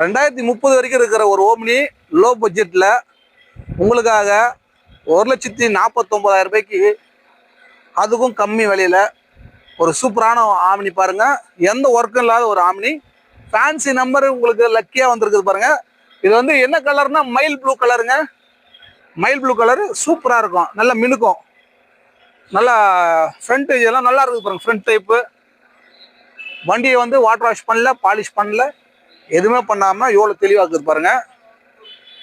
ரெண்டாயிரத்தி முப்பது வரைக்கும் இருக்கிற ஒரு ஓம்னி லோ பட்ஜெட்டில் உங்களுக்காக ஒரு லட்சத்தி நாற்பத்தொம்பதாயிரம் ரூபாய்க்கு அதுக்கும் கம்மி விலையில் ஒரு சூப்பரான ஆமினி பாருங்கள் எந்த ஒர்க்கும் இல்லாத ஒரு ஆமினி. ஃபேன்சி நம்பர் உங்களுக்கு லக்கியாக வந்திருக்குது பாருங்கள் இது வந்து என்ன கலர்னா மைல் ப்ளூ கலருங்க மைல் ப்ளூ கலரு சூப்பராக இருக்கும். நல்லா மினுக்கும். நல்லா ஃப்ரண்ட் இதெல்லாம் நல்லா இருக்குது பாருங்கள் ஃப்ரண்ட் டைப்பு வண்டியை வந்து வாட்டர் வாஷ் பண்ணல பாலிஷ் பண்ணல. எதுவுமே பண்ணாமல் எவ்வளோ தெளிவாக இருக்குது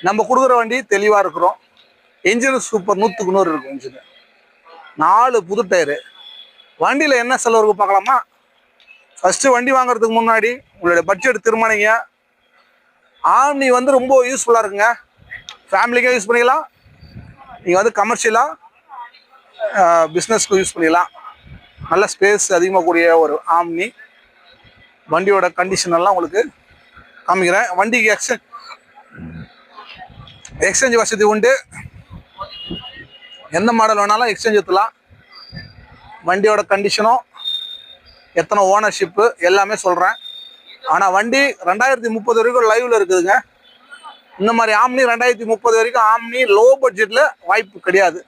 நம்ம கொடுக்குற வண்டி தெளிவாக இருக்கிறோம். இன்ஜின் சூப்பர் நூற்றுக்கு நூறு இருக்கும் இன்ஜின். நாலு புது டயரு. வண்டியில் என்ன செலவு இருக்குது பார்க்கலாமா? ஃபஸ்ட்டு வண்டி வாங்குறதுக்கு முன்னாடி உங்களுடைய பட்ஜெட் திருமணிங்க ஆம்னி வந்து ரொம்ப யூஸ்ஃபுல்லாக இருக்குங்க. ஃபேமிலிக்கே யூஸ் பண்ணிக்கலாம். நீங்கள் வந்து கமர்ஷியலாக பிஸ்னஸ்க்கு யூஸ் பண்ணிக்கலாம். நல்ல ஸ்பேஸ் அதிகமாக கூடிய ஒரு ஆம்னி வண்டியோட கண்டிஷன் எல்லாம் உங்களுக்கு காமிக்கிறேன். வண்டிக்கு எக்ஸ்சேஞ்ச் எக்ஸ்சேஞ்ச் வசதி உண்டு. எந்த மாடல் வேணாலும் எக்ஸ்சேஞ்ச் எடுத்துலாம் வண்டியோட கண்டிஷனும் எத்தனை ஓனர்ஷிப்பு எல்லாமே சொல்கிறேன் ஆனால் வண்டி ரெண்டாயிரத்தி முப்பது வரைக்கும் லைவில் இருக்குதுங்க. இந்த மாதிரி ஆம்னி ரெண்டாயிரத்தி முப்பது வரைக்கும் ஆம்னி லோ பட்ஜெட்டில் வாய்ப்பு கிடையாது.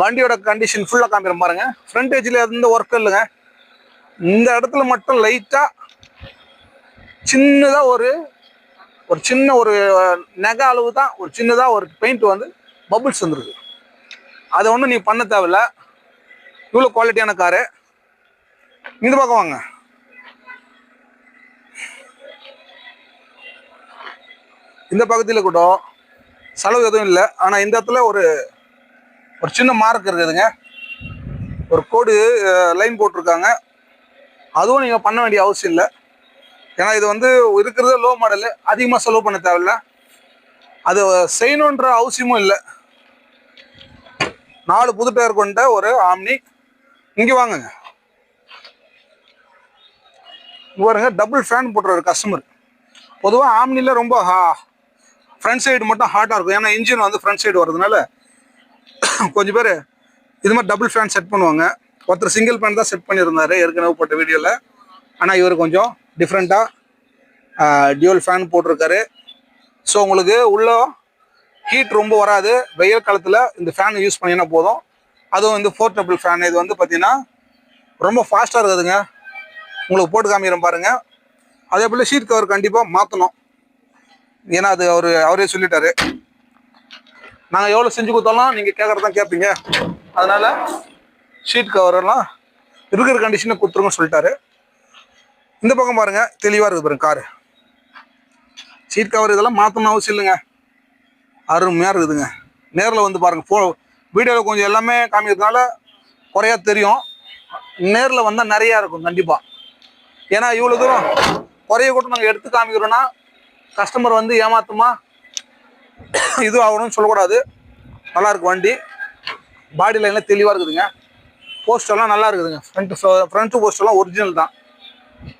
வண்டியோட கண்டிஷன் ஃபுல்லாக காமிக்கிற பாருங்க. ஃப்ரண்ட் ஏஜில் எந்த ஒர்க் இல்லைங்க. இந்த இடத்துல மட்டும் லைட்டாக சின்னதாக ஒரு ஒரு சின்ன ஒரு நகை அளவு தான் ஒரு சின்னதாக ஒரு பெயிண்ட் வந்து பபுள்ஸ் வந்துருக்கு அதை ஒன்றும் நீ பண்ண தேவையில்ல. இவ்வளோ குவாலிட்டியான காரு இந்த பக்கம் வாங்க. இந்த பக்கத்தில் கூட செலவு எதுவும் இல்லை. ஆனால் இந்த இடத்துல ஒரு ஒரு சின்ன மார்க் இருக்குதுங்க. ஒரு கோடு லைன் போட்டிருக்காங்க. அதுவும் நீங்கள் பண்ண வேண்டிய அவசியம் இல்லை. ஏன்னா இது வந்து இருக்கிறது லோ மாடலு அதிகமாக செலவு பண்ண தேவையில்ல. அது செய்யணுன்ற அவசியமும் இல்லை. நாலு புது டயர் கொண்ட ஒரு ஆம்னி இங்கே வாங்குங்க. பாருங்க டபுள் ஃபேன் போட்டுறாரு கஸ்டமர் பொதுவாக ஆம்னியில் ரொம்ப ஹா ஃப்ரண்ட் சைடு மட்டும் ஹாட்டாக இருக்கும். ஏன்னா இன்ஜின் வந்து ஃப்ரண்ட் சைடு வர்றதுனால கொஞ்சம் பேர் இது மாதிரி டபுள் ஃபேன் செட் பண்ணுவாங்க. ஒருத்தர் சிங்கிள் ஃபேன் தான் செட் பண்ணியிருந்தாரு ஏற்கனவே போட்ட வீடியோவில் ஆனால் இவர் கொஞ்சம் டிஃப்ரெண்ட்டாக டியூல் ஃபேன் போட்டிருக்காரு. ஸோ உங்களுக்கு உள்ள ஹீட் ரொம்ப வராது. வெயில் காலத்தில் இந்த ஃபேன் யூஸ் பண்ணினா போதும். அதுவும் வந்து ஃபோர் டபுள் ஃபேன் இது வந்து பார்த்தீங்கன்னா ரொம்ப ஃபாஸ்ட்டாக இருக்குதுங்க. உங்களுக்கு போட்டு காமிக்கிறேன் பாருங்கள் அதே போல் ஷீட் கவர் கண்டிப்பாக மாற்றணும் ஏன்னா அது அவர் அவரே சொல்லிட்டாரு. நாங்கள் எவ்வளோ செஞ்சு கொடுத்தாலும் நீங்கள் கேட்குறதான் கேட்பீங்க அதனால் ஷீட் கவரெல்லாம் இருக்கிற கண்டிஷனை கொடுத்துருங்கன்னு சொல்லிட்டாரு. இந்த பக்கம் பாருங்க தெளிவாக இருக்குது பாருங்க காரு. சீட் கவர் இதெல்லாம் மாற்றணும் அவசியம் இல்லைங்க. அருமையாக இருக்குதுங்க. நேரில் வந்து பாருங்க ஃபோ வீடியோவில் கொஞ்சம் எல்லாமே காமிக்கிறதுனால குறையா தெரியும். நேரில் வந்தால் நிறையா இருக்கும் கண்டிப்பாக ஏன்னா இவ்வளோ தூரம் குறைய கூட நாங்கள் எடுத்து காமிக்கிறோன்னா கஸ்டமர் வந்து ஏமாத்துமா இது ஆகணும்னு சொல்லக்கூடாது. நல்லாயிருக்கு வண்டி. பாடி லைன்லாம் தெளிவாக இருக்குதுங்க. போஸ்டெல்லாம் நல்லா இருக்குதுங்க. ஃப்ரண்ட் ஃப்ரண்ட்டு போஸ்டெல்லாம் ஒரிஜினல் தான்.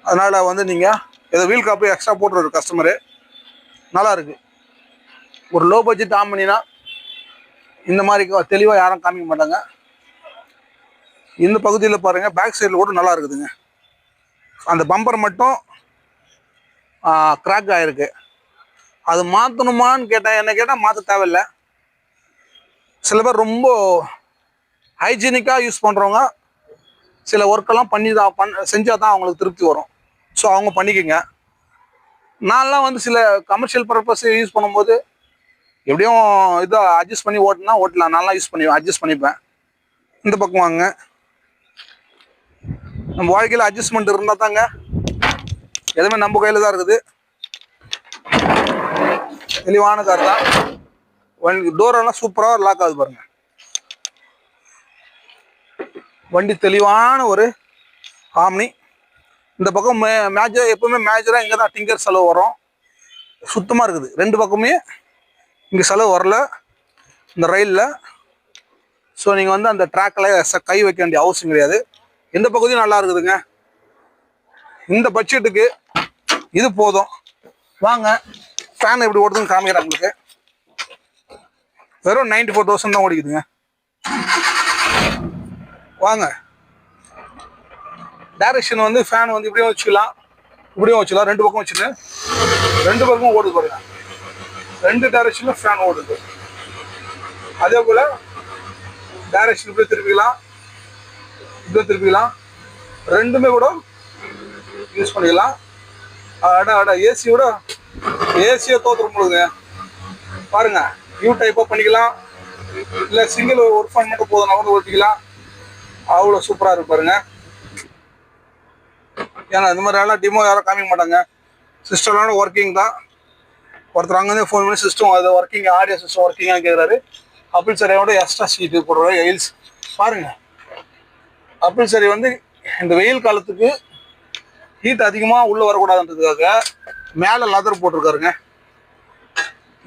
அதனால் வந்து நீங்கள் ஏதோ வீல் காப்பு எக்ஸ்ட்ரா போட்டுருக்கு கஸ்டமரு நல்லா இருக்குது ஒரு லோ பட்ஜெட் பண்ணினா இந்த மாதிரி தெளிவாக யாரும் காமிக்க மாட்டாங்க. இந்த பகுதியில் பாருங்கள் பேக் சைடில் கூட நல்லா இருக்குதுங்க. அந்த பம்பர் மட்டும் கிராக் ஆகிருக்கு அது மாற்றணுமான்னு கேட்டால் என்ன கேட்டால் மாற்ற தேவையில்லை. சில பேர் ரொம்ப ஹைஜீனிக்காக யூஸ் பண்ணுறவங்க சில ஒர்க்கெல்லாம் பண்ணி தான் பண் செஞ்சால் தான் அவங்களுக்கு திருப்தி வரும். ஸோ அவங்க பண்ணிக்கோங்க. நான்லாம் வந்து சில கமர்ஷியல் பர்பஸ் யூஸ் பண்ணும்போது எப்படியும் இதை அட்ஜஸ்ட் பண்ணி ஓட்டினா ஓட்டலாம். நான்லாம் யூஸ் பண்ணி அட்ஜஸ்ட் பண்ணிப்பேன். இந்த பக்கம் வாங்க. நம்ம வாழ்க்கையில் அட்ஜஸ்ட்மெண்ட் இருந்தால் தாங்க எதுவுமே நம்ம கையில் தான் இருக்குது. தெளிவான கார் தான். வண்டி டோரெல்லாம் சூப்பராக லாக் ஆகுது பாருங்க. வண்டி தெளிவான ஒரு ஆம்னி இந்த பக்கம் மே மேஜர் எப்பவுமே மேஜராக இங்கே தான் டிங்கர் செலவு வரும். சுத்தமாக இருக்குது. ரெண்டு பக்கமே இங்கே செலவு வரல. இந்த ரயிலில். ஸோ நீங்கள் வந்து அந்த ட்ராக்கில் கை வைக்க வேண்டிய அவசியம் கிடையாது. எந்த பகுதியும் நல்லா இருக்குதுங்க. இந்த பட்ஜெட்டுக்கு இது போதும். வாங்க. ஃபேன் எப்படி ஓடுதுன்னு காமிக்கிறேன் உங்களுக்கு. வெறும் நைன்டி ஃபோர் தௌசண்ட் தான் ஓடிக்குதுங்க. வாங்க. டைரக்ஷன் வந்து ஃபேன் வந்து இப்படியும் வச்சுக்கலாம். இப்படியும் வச்சுக்கலாம். ரெண்டு பக்கம் வச்சுட்டு. ரெண்டு பக்கமும் ஓடுது பாருங்க. ரெண்டு டைரக்ஷன்ல ஃபேன் ஓடுது. அதே போல் டைரக்ஷன் இப்படி திருப்பிக்கலாம். இப்படி திருப்பிக்கலாம். ரெண்டுமே கூட யூஸ் பண்ணிக்கலாம். அட அட ஏசியோட ஏசியை தோத்துற முடியுங்க பாருங்க. யூ டைப்பாக பண்ணிக்கலாம். இல்லை சிங்கிள் ஒரு ஃபேன் மட்டும் போதும் நகர்ந்து ஓட்டிக்கலாம். அவ்வளோ சூப்பராக இருக்கு பாருங்க. ஏன்னா இந்த மாதிரி எல்லாம் டிமோ யாரும் காமிக்க மாட்டாங்க. சிஸ்டம்லாம் ஒர்க்கிங் தான். ஒருத்தர் அங்கேருந்து ஃபோன் பண்ணி சிஸ்டம் அது ஒர்க்கிங் ஆடியோ சிஸ்டம் ஒர்க்கிங்காக கேட்குறாரு அப்பிள் சரியோட எக்ஸ்ட்ரா சீட்டு போடுறாரு எயில்ஸ் பாருங்க. அப்பிள் சரி வந்து இந்த வெயில் காலத்துக்கு ஹீட் அதிகமாக உள்ளே வரக்கூடாதுன்றதுக்காக மேலே லதர் போட்டிருக்காருங்க.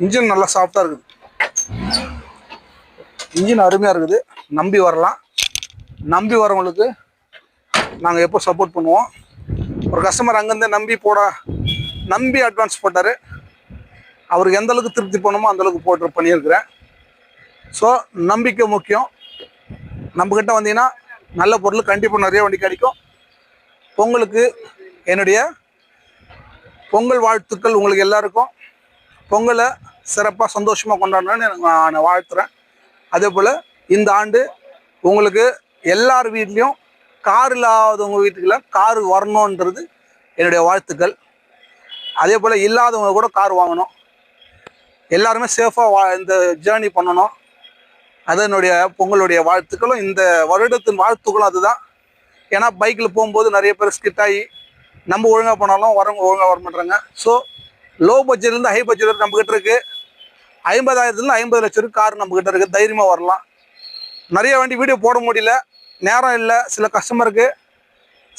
இன்ஜின் நல்லா சாஃப்டாக இருக்குது. இன்ஜின் அருமையாக இருக்குது. நம்பி வரலாம். நம்பி வரவங்களுக்கு நாங்கள் எப்போ சப்போர்ட் பண்ணுவோம். ஒரு கஸ்டமர் அங்கேருந்து நம்பி போட நம்பி அட்வான்ஸ் போட்டார். அவருக்கு எந்த அளவுக்கு திருப்தி பண்ணுமோ அந்த அளவுக்கு போட்டு பண்ணியிருக்கிறேன். ஸோ நம்பிக்கை முக்கியம். நம்மக்கிட்ட வந்தீங்கன்னா நல்ல பொருள் கண்டிப்பாக நிறைய வண்டி கிடைக்கும். பொங்கலுக்கு என்னுடைய பொங்கல் வாழ்த்துக்கள் உங்களுக்கு எல்லாருக்கும். பொங்கலை சிறப்பாக சந்தோஷமாக கொண்டாடணும்னு நான் வாழ்த்துறேன். அதே போல் இந்த ஆண்டு உங்களுக்கு எல்லார் வீட்லேயும் கார் இல்லாதவங்க வீட்டுக்கெல்லாம் கார் வரணுன்றது என்னுடைய வாழ்த்துக்கள். அதே போல் இல்லாதவங்க கூட கார் வாங்கணும். எல்லாருமே சேஃபாக வா இந்த ஜேர்னி பண்ணணும். அது என்னுடைய பொங்கலுடைய வாழ்த்துக்களும் இந்த வருடத்தின் வாழ்த்துக்களும் அதுதான். ஏன்னா பைக்கில் போகும்போது நிறைய பேர் ஸ்கிட் ஆகி நம்ம ஒழுங்காக போனாலும் வரவங்க ஒழுங்காக வர மாட்டாங்க ஸோ லோ பட்ஜெட்லேருந்து ஹை பட்ஜெட் நம்மக்கிட்ட இருக்குது ஐம்பதாயிரத்துலேருந்து ஐம்பது லட்சம் கார் நம்மக்கிட்ட இருக்குது தைரியமாக வரலாம். நிறைய வண்டி வீடியோ போட முடியல. நேரம் இல்லை. சில கஸ்டமருக்கு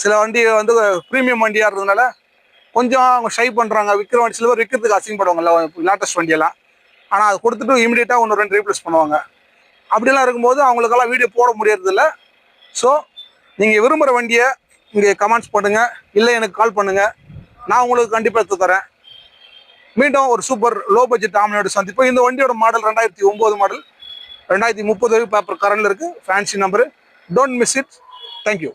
சில வண்டி வந்து ப்ரீமியம் வண்டியாக இருந்ததுனால கொஞ்சம் அவங்க ஷை பண்ணுறாங்க விற்கிற வண்டி சில பேர் விற்கிறதுக்கு அசிங்கப்படுவாங்கல்ல லேட்டஸ்ட் வண்டியெல்லாம். ஆனால் அது கொடுத்துட்டு இமீடியட்டாக ஒன்று ரெண்டு ரீப்ளேஸ் பண்ணுவாங்க. அப்படிலாம் இருக்கும்போது அவங்களுக்கெல்லாம் வீடியோ போட முடியறதில்ல. ஸோ நீங்கள் விரும்புகிற வண்டியை இங்கே கமெண்ட்ஸ் பண்ணுங்கள் இல்லை எனக்கு கால் பண்ணுங்கள் நான் உங்களுக்கு கண்டிப்பாக எடுத்து தரேன். மீண்டும் ஒரு சூப்பர் லோ பட்ஜெட் ஆம்னியோட சந்திப்போம். இந்த வண்டியோட மாடல் ரெண்டாயிரத்தி ஒம்பது மாடல் ரெண்டாயிரத்தி முப்பது பேப்பர் கரண்டில் இருக்குது fancy number don't miss it thank you